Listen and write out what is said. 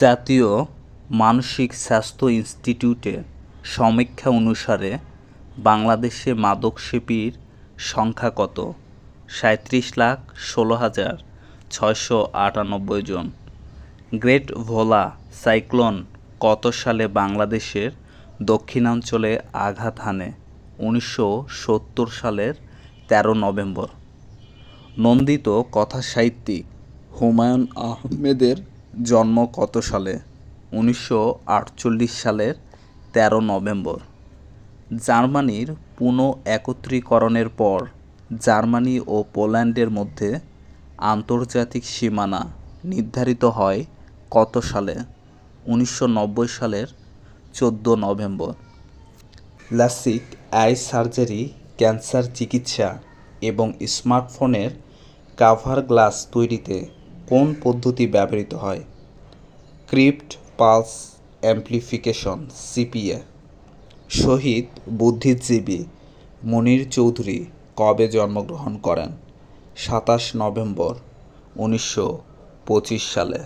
জাতীয় মানসিক স্বাস্থ্য ইনস্টিটিউটে সমীক্ষা অনুসারে বাংলাদেশে মাদক মাদকসেবীর সংখ্যা কত? সাঁইত্রিশ লাখ ষোলো হাজার ছয়শো আটানব্বই জন। গ্রেট ভোলা সাইক্লোন কত সালে বাংলাদেশের দক্ষিণাঞ্চলে আঘাত হানে? উনিশশো সত্তর সালের তেরো নভেম্বর। নন্দিত কথাসাহিত্যিক হুমায়ুন আহমেদের জন্ম কত সালে? উনিশশো আটচল্লিশ সালের তেরো নভেম্বর। জার্মানির পুনঃ একত্রীকরণের পর জার্মানি ও পোল্যান্ডের মধ্যে আন্তর্জাতিক সীমানা নির্ধারিত হয় কত সালে? উনিশশো নব্বই সালের চোদ্দ November. LASIK eye surgery, cancer চিকিৎসা এবং স্মার্টফোনের কাভার গ্লাস তৈরিতে কোন পদ্ধতি ব্যবহৃত হয়? Chirped pulse amplification, CPA. শহীদ বুদ্ধিজীবী মনির চৌধুরী কবে জন্মগ্রহণ করেন? সাতাশ নভেম্বর, উনিশশো পঁচিশ সালে।